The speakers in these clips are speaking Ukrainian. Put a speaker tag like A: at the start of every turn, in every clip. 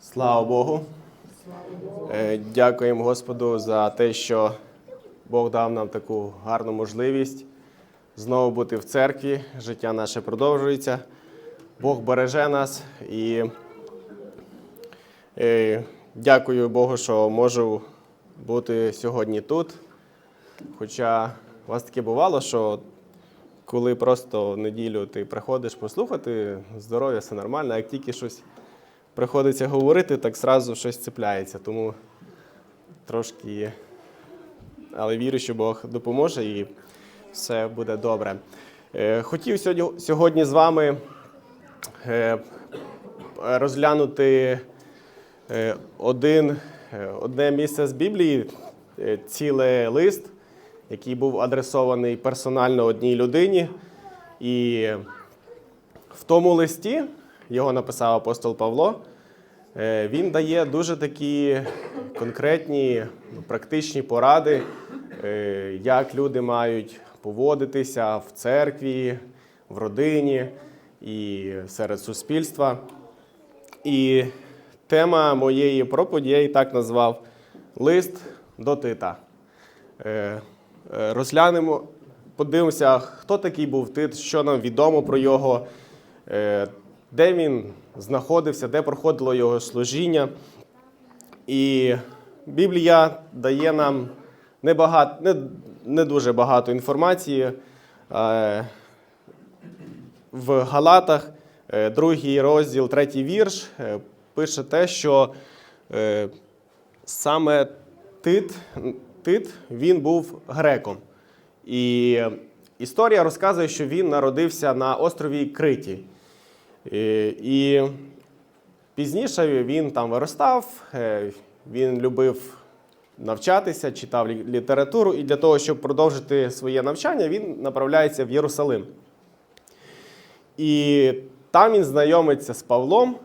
A: Слава Богу. Е, Дякуємо Господу за те, що Бог дав нам таку гарну можливість знову бути в церкві. Життя наше продовжується. Бог береже нас і е, дякую Богу, що можу бути сьогодні тут. Хоча у вас таке бувало, що коли просто в неділю ти приходиш послухати, здоров'я, все нормально, як тільки щось приходиться говорити, так зразу щось цепляється. Тому трошки, але вірю, що Бог допоможе і все буде добре. Е, Хотів сьогодні, з вами е, розглянути е, один, одне місце з Біблії, цілий лист, який був адресований персонально одній людині. І в тому листі його написав апостол Павло. е, Він дає дуже такі конкретні, ну, практичні поради, е, як люди мають поводитися в церкві, в родині і серед суспільства. І тема моєї проповіді я і так назвав Лист до Тита. Е, Розглянемо, подивимося, хто такий був Тит, що нам відомо про його, де він знаходився, де проходило його служіння. І Біблія дає нам не, не, не дуже багато інформації. Е, в Галатах, е, другий розділ, третій вірш, е, пише те, що саме Тит, Тит він був греком. І історія розказує, що він народився на острові Криті. І, і пізніше він там виростав, е, він любив навчатися, читав літературу, і для того, щоб продовжити своє навчання, він направляється в Єрусалим. І там він знайомиться з Павлом.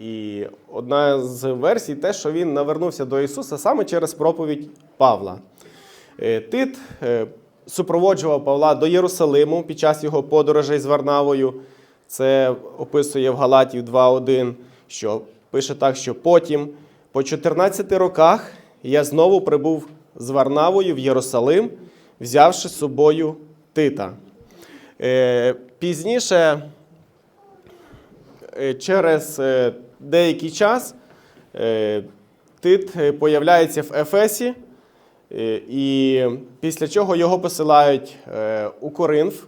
A: І одна з версій те, що він навернувся до Ісуса саме через проповідь Павла. Е, Тит е, супроводжував Павла до Єрусалиму під час його подорожей з Варнавою. Це описує в Галатів 2.1, що пише так, що потім, по 14 роках, я знову прибув з Варнавою в Єрусалим, взявши з собою Тита. Е, Пізніше Е, через е, деякий час Тит появляється в Ефесі, і після чого його посилають у Коринф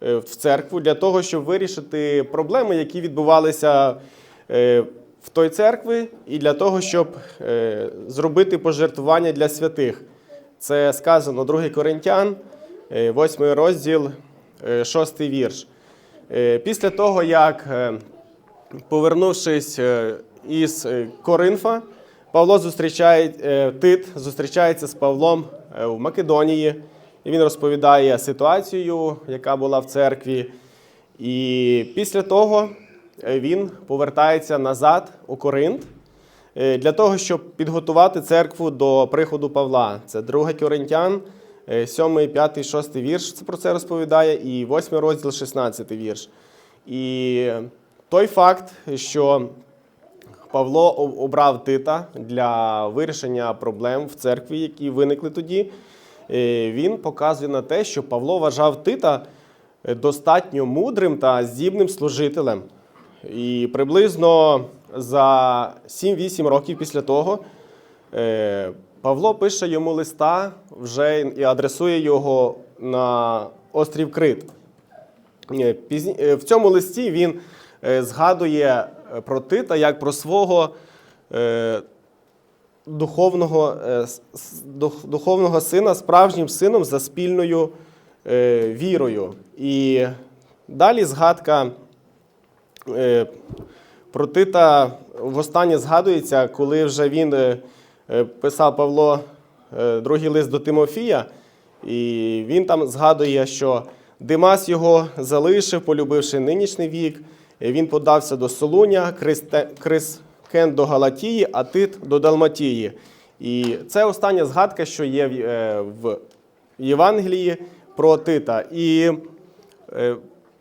A: в церкву для того, щоб вирішити проблеми, які відбувалися е, в той церкві, і для того, щоб е, зробити пожертвування для святих. Це сказано 2 Коринтян, 8 розділ, 6 вірш. Е, Після того, як е, повернувшись е, із е, Коринфа, Павло зустрічає е, Тит зустрічається з Павлом е, в Македонії, і він розповідає ситуацію, яка була в церкві. І після того е, він повертається назад у Коринт е, для того, щоб підготувати церкву до приходу Павла. Це 2 Коринтян, 7, 5, 6 вірш. Про це розповідає, і 8 розділ, 16 вірш. І той факт, що Павло обрав Тита для вирішення проблем в церкві, які виникли тоді, він показує на те, що Павло вважав Тита е, достатньо мудрим та здібним служителем. І приблизно за 7-8 років після того е, Павло пише йому листа вже і адресує його на острів Крит. Е, е, В цьому листі він е, згадує е, про Тита як про свого е, духовного, е, духовного сина, справжнім сином за спільною е, вірою. І далі згадка е, про Тита востаннє згадується, коли вже він писав Павло другий лист до Тимофія, і він там згадує, що Димас його залишив, полюбивши нинішній вік. Він подався до Солуня, Кристе- Крискен до Галатії, а Тит до Далматії. І це остання згадка, що є в, е, Євангелії про Тита. І е,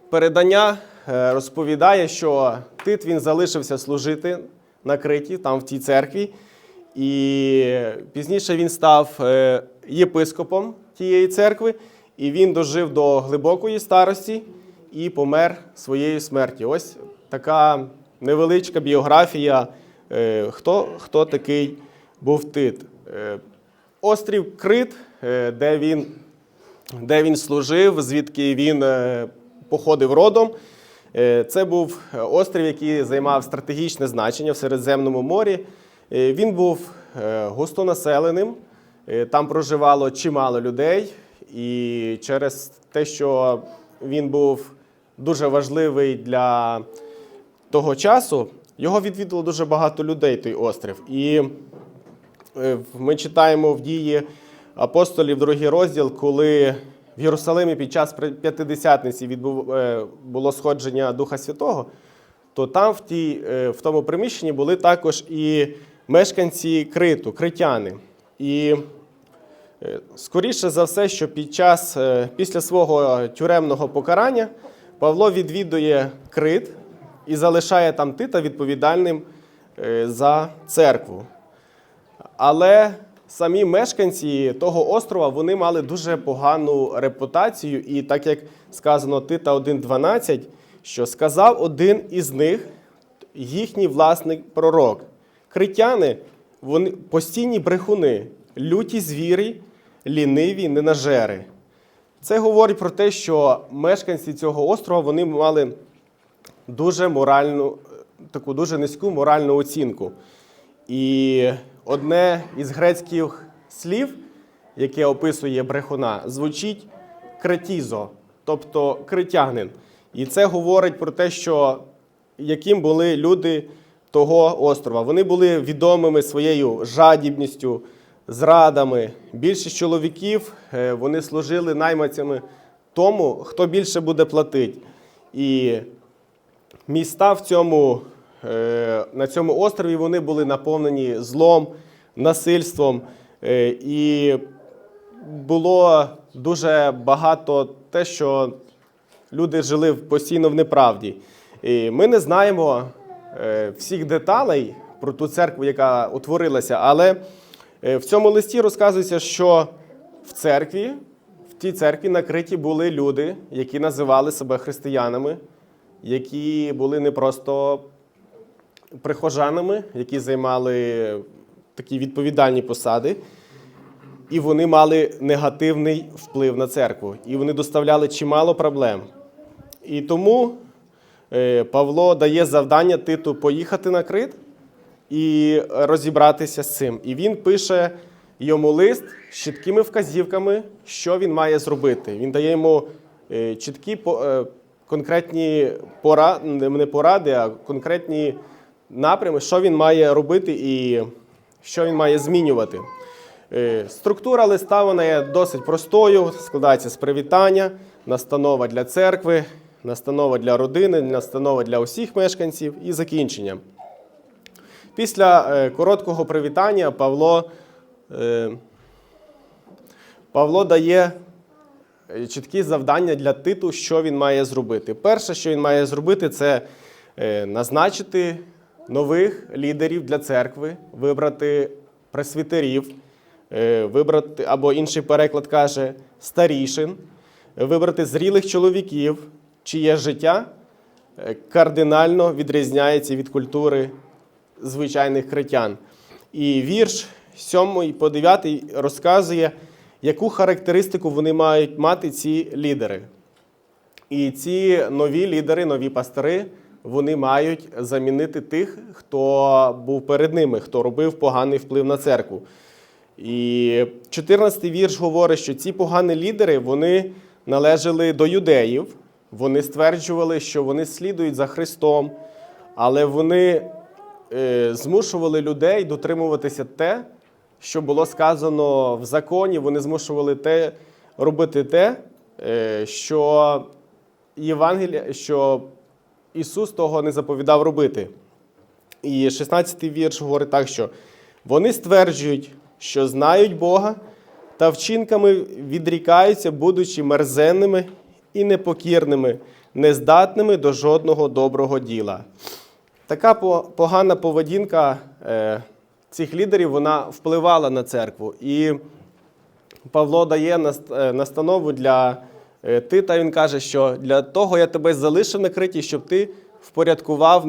A: передання е, розповідає, що Тит він залишився служити на Криті, там в тій церкві. І пізніше він став єпископом тієї церкви, і він дожив до глибокої старості і помер своєю смертю. Ось така невеличка біографія, е, хто, хто такий був Тит. Е, Острів Крит, е, де він де він служив, звідки він походив родом. Це був острів, який займав стратегічне значення в Середземному морі. Він був густонаселеним, там проживало чимало людей, і через те, що він був дуже важливий для того часу, його відвідало дуже багато людей, той острів. І Е, ми читаємо в дії апостолів, другий розділ, коли в Єрусалимі під час п'ятидесятниці відбув, е, було сходження Духа Святого, то там в, тій, е, в тому приміщенні були також і мешканці Криту, критяни. І скоріше за все, що під час, після свого тюремного покарання Павло відвідує Крит і залишає там Тита відповідальним е, за церкву. Але самі мешканці того острова вони мали дуже погану репутацію, і так як сказано Тита 1.12, що сказав один із них, їхній власник пророк. Критяни вони постійні брехуни, люті звірі, ліниві ненажери. Це говорить про те, що мешканці цього острова вони мали дуже моральну, таку дуже низьку моральну оцінку. І одне із грецьких слів, яке описує брехуна, звучить кретізо, тобто критянин. І це говорить про те, що яким були люди того острова. Вони були відомими своєю жадібністю, зрадами. Більшість чоловіків е, вони служили найманцями тому, хто більше буде платити. І міста в цьому, е, на цьому острові вони були наповнені злом, насильством. е, І було дуже багато те, що люди жили постійно в неправді. І ми не знаємо е, всіх деталей про ту церкву, яка утворилася, але в цьому листі розказується, що в церкві, в тій церкві накриті були люди, які називали себе християнами, які були не просто прихожанами, які займали такі відповідальні посади. І вони мали негативний вплив на церкву, і вони доставляли чимало проблем. І тому е, Павло дає завдання Титу поїхати на Крит і розібратися з цим. І він пише йому лист з чіткими вказівками, що він має зробити. Він дає йому е, чіткі е, конкретні поради, не поради, а конкретні напрями, що він має робити і що він має змінювати. Е, Структура листа вона є досить простою, складається з привітання, настанова для церкви, настанова для родини, настанова для усіх мешканців і закінчення. Після е, короткого привітання Павло, е, Павло дає чіткі завдання для Титу, що він має зробити. Перше, що він має зробити, це е, назначити нових лідерів для церкви, вибрати пресвітерів, е, вибрати, або інший переклад каже, старішин, вибрати зрілих чоловіків, чиє життя е, кардинально відрізняється від культури звичайних критян. І вірш 7 по 9 розказує, яку характеристику вони мають мати ці лідери. І ці нові лідери, нові пастори, вони мають замінити тих, хто був перед ними, хто робив поганий вплив на церкву. І 14-й вірш говорить, що ці погані лідери вони належали до юдеїв. Вони стверджували, що вони слідують за Христом, але вони е, змушували людей дотримуватися те, що було сказано в законі. Вони змушували те, робити те, е, що Євангелія, що Ісус того не заповідав робити. І 16-й вірш говорить так, що вони стверджують, що знають Бога, та вчинками відрікаються, будучи мерзенними і непокірними, нездатними до жодного доброго діла. Така погана поведінка е, цих лідерів вона впливала на церкву. І Павло дає е, настанову для е, Тита. Він каже, що для того я тебе залишив на криті, щоб ти впорядкував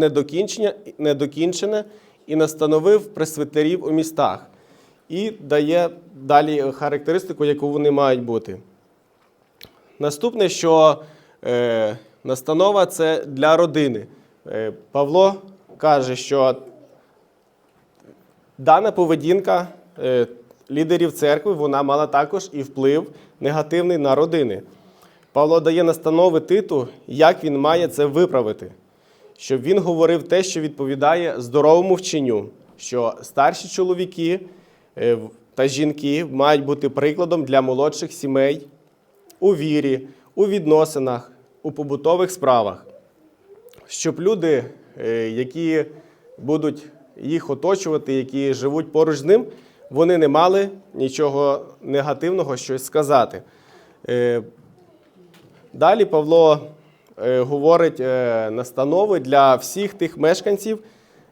A: недокінчене і настановив пресвитерів у містах. І дає далі характеристику, яку вони мають бути. Наступне, що е, настанова це для родини. Павло каже, що дана поведінка е, лідерів церкви вона мала також і вплив негативний на родини. Павло дає настанови Титу, як він має це виправити, щоб він говорив те, що відповідає здоровому вченню, що старші чоловіки е, та жінки мають бути прикладом для молодших сімей у вірі, у відносинах, у побутових справах, щоб люди, е, які будуть їх оточувати, які живуть поруч з ним, вони не мали нічого негативного щось сказати. Е, Далі Павло е, говорить е, настанови для всіх тих мешканців,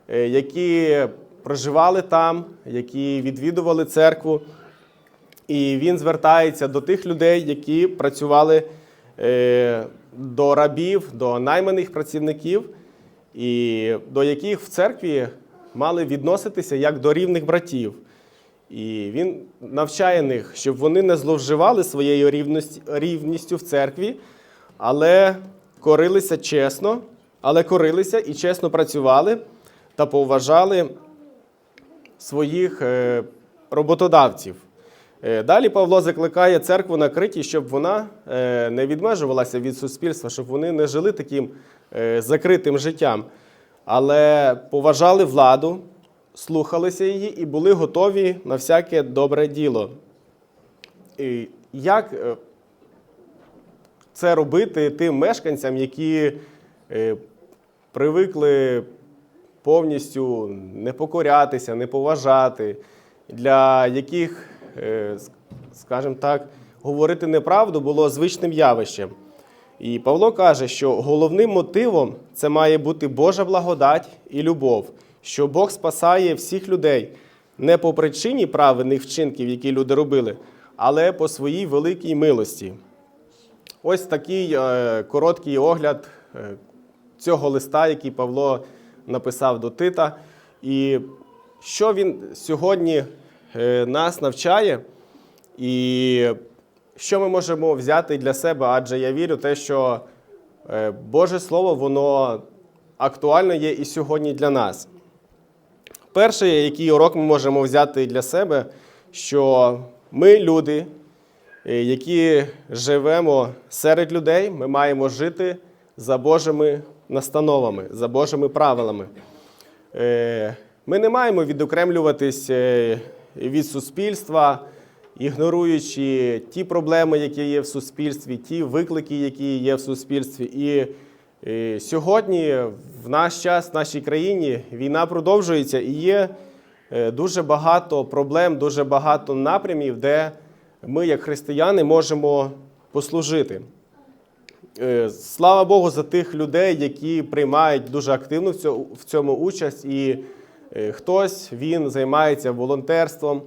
A: які проживали там, які відвідували церкву. І він звертається до тих людей, які працювали до рабів, до найманих працівників, і до яких в церкві мали відноситися як до рівних братів. І він навчає них, щоб вони не зловживали своєю рівністю в церкві, але корилися чесно, але корилися і чесно працювали та поважали своїх е, роботодавців. Е, Далі Павло закликає церкву на Криті, щоб вона е, не відмежувалася від суспільства, щоб вони не жили таким закритим життям, але поважали владу, слухалися її і були готові на всяке добре діло. І як е, це робити тим мешканцям, які е, привикли повністю не покорятися, не поважати, для яких, е, скажімо так, говорити неправду було звичним явищем. І Павло каже, що головним мотивом це має бути Божа благодать і любов, що Бог спасає всіх людей не по причині правильних вчинків, які люди робили, але по своїй великій милості. Ось такий е, короткий огляд е, цього листа, який Павло написав до Тита. І що він сьогодні е, нас навчає, і що ми можемо взяти для себе, адже я вірю, те, що е, Боже Слово, воно актуальне є і сьогодні для нас. Перший, який урок ми можемо взяти для себе, що ми люди, е, які живемо серед людей, ми маємо жити за Божими настановами, за Божими правилами. Е, Ми не маємо відокремлюватись від суспільства, ігноруючи ті проблеми, які є в суспільстві, ті виклики, які є в суспільстві. І е, сьогодні, в наш час, в нашій країні, війна продовжується і є е, дуже багато проблем, дуже багато напрямів, де ми, як християни, можемо послужити. Е, Слава Богу за тих людей, які приймають дуже активно в цьому- участь. І хтось він займається волонтерством,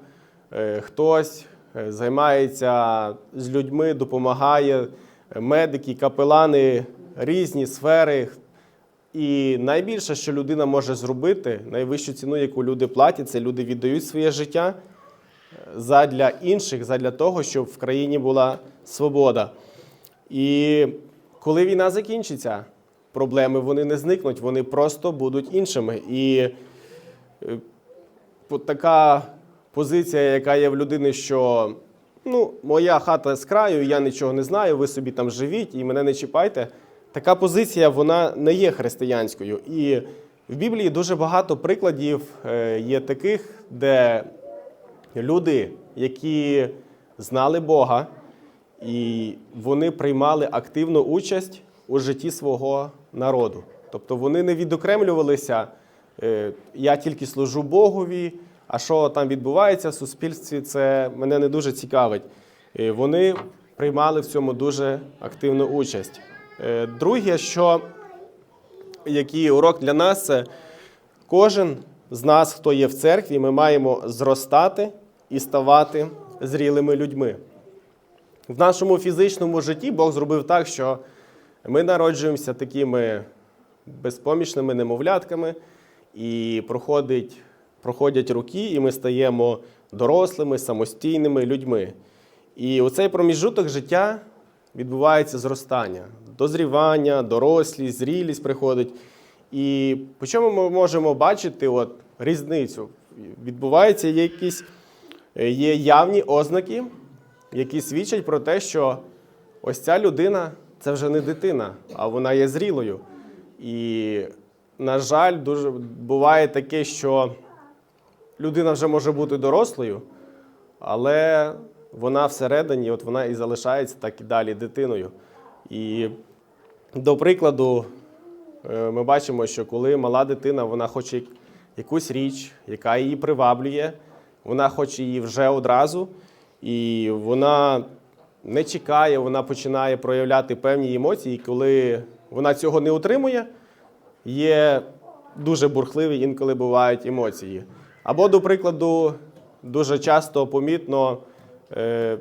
A: хтось займається з людьми, допомагає е, медики, капелани, різні сфери. І найбільше, що людина може зробити, найвищу ціну, яку люди платять, це люди віддають своє життя задля інших, задля того, щоб в країні була свобода. І коли війна закінчиться, проблеми вони не зникнуть, вони просто будуть іншими. І е, така позиція, яка є в людини, що ну, моя хата з краю, я нічого не знаю, ви собі там живіть і мене не чіпайте. Така позиція вона не є християнською. І в Біблії дуже багато прикладів е, є таких, де люди, які знали Бога, і вони приймали активну участь у житті свого народу. Тобто вони не відокремлювалися, е, я тільки служу Богові, а що там відбувається в суспільстві, це мене не дуже цікавить. Е, Вони приймали в цьому дуже активну участь. Е, Друге, що який урок для нас, це кожен з нас, хто є в церкві, ми маємо зростати і ставати зрілими людьми. В нашому фізичному житті Бог зробив так, що ми народжуємося такими безпомічними немовлятками, і проходить, проходять роки, і ми стаємо дорослими, самостійними людьми. І у цей проміжуток життя відбувається зростання, дозрівання, дорослість, зрілість приходить. І по чому ми можемо бачити от, різницю? Відбуваються якісь е, є явні ознаки, які свідчать про те, що ось ця людина це вже не дитина, а вона є зрілою. І, на жаль, дуже буває таке, що людина вже може бути дорослою, але вона всередині, от вона і залишається так і далі дитиною. І до прикладу, е, ми бачимо, що коли мала дитина вона хоче якусь річ, яка її приваблює, вона хоче її вже одразу, і вона не чекає, вона починає проявляти певні емоції, і коли вона цього не отримує, є дуже бурхливі інколи бувають емоції. Або, до прикладу, дуже часто помітно е,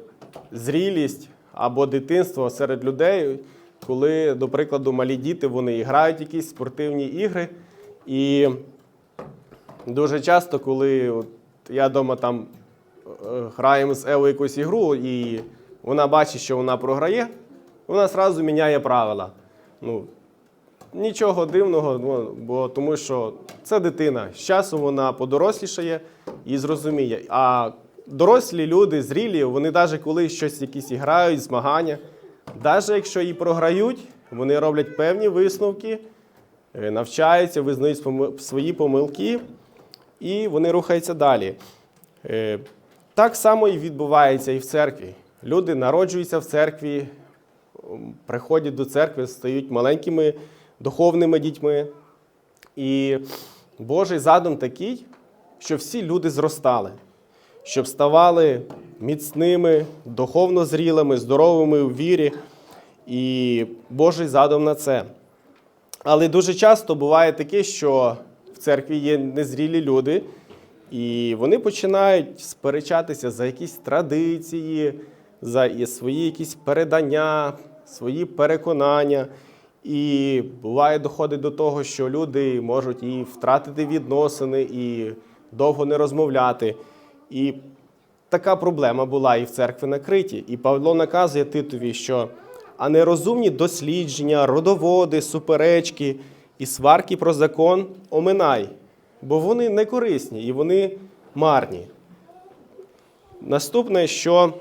A: зрілість або дитинство серед людей, коли, до прикладу, малі діти вони грають якісь спортивні ігри. І дуже часто, коли от, я вдома там е, граємо з Евою якусь ігру, і вона бачить, що вона програє, вона одразу міняє правила. Ну, Нічого дивного, ну, бо тому що це дитина. З часом вона подорослішає і зрозуміє. А дорослі люди, зрілі, вони навіть коли щось якісь грають, змагання, навіть якщо і програють, вони роблять певні висновки, е, навчаються, визнають свої помилки, і вони рухаються далі. Е, Так само і відбувається і в церкві. Люди народжуються в церкві, приходять до церкви, стають маленькими духовними дітьми. І Божий задум такий, щоб всі люди зростали, щоб ставали міцними, духовно зрілими, здоровими у вірі. І Божий задум на це. Але дуже часто буває таке, що в церкві є незрілі люди, і вони починають сперечатися за якісь традиції, за свої якісь передання, свої переконання. І буває доходить до того, що люди можуть і втратити відносини, і довго не розмовляти. І така проблема була і в церкві на Криті. І Павло наказує Титові, що а нерозумні дослідження, родоводи, суперечки і сварки про закон оминай, бо вони не корисні і вони марні. Наступне, що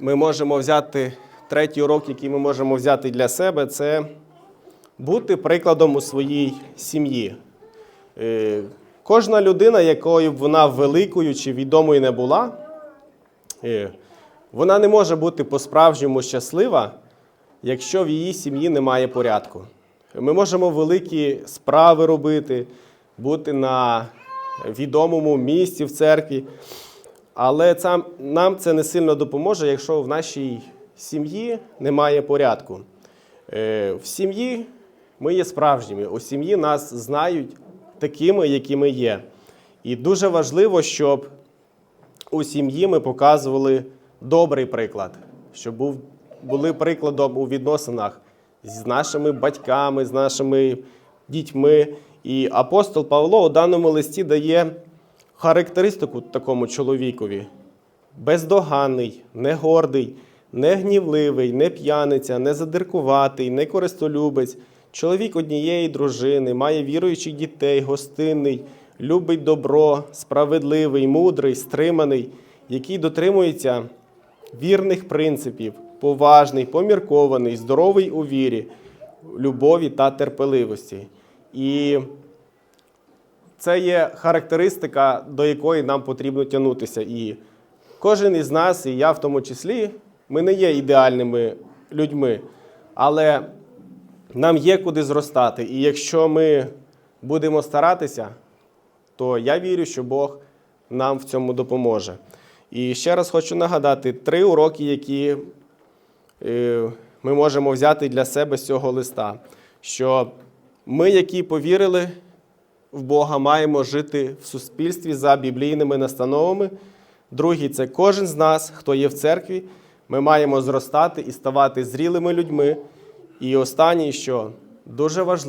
A: ми можемо взяти, третій урок, який ми можемо взяти для себе, це бути прикладом у своїй сім'ї. Е, Кожна людина, якою б вона великою чи відомою не була, е, вона не може бути по-справжньому щаслива, якщо в її сім'ї немає порядку. Ми можемо великі справи робити, бути на відомому місці в церкві, але це, нам це не сильно допоможе, якщо в нашій сім'ї немає порядку. Е, В сім'ї ми є справжніми, у сім'ї нас знають такими, якими є. І дуже важливо, щоб у сім'ї ми показували добрий приклад, щоб був, були прикладом у відносинах з нашими батьками, з нашими дітьми. І апостол Павло у даному листі дає характеристику такому чоловікові: бездоганний, не гордий, не гнівливий, не п'яниця, не задиркуватий, не користолюбець, чоловік однієї дружини, має віруючих дітей, гостинний, любить добро, справедливий, мудрий, стриманий, який дотримується вірних принципів, поважний, поміркований, здоровий у вірі, любові та терпеливості. І це є характеристика, до якої нам потрібно тягнутися. І кожен із нас, і я в тому числі, ми не є ідеальними людьми, але нам є куди зростати. І якщо ми будемо старатися, то я вірю, що Бог нам в цьому допоможе. І ще раз хочу нагадати три уроки, які е, ми можемо взяти для себе з цього листа. Що ми, які повірили, в Бога, маємо жити в суспільстві за біблійними настановами. Другий це кожен з нас, хто є в церкві. Ми маємо зростати і ставати зрілими людьми. І останнє, що дуже важливо.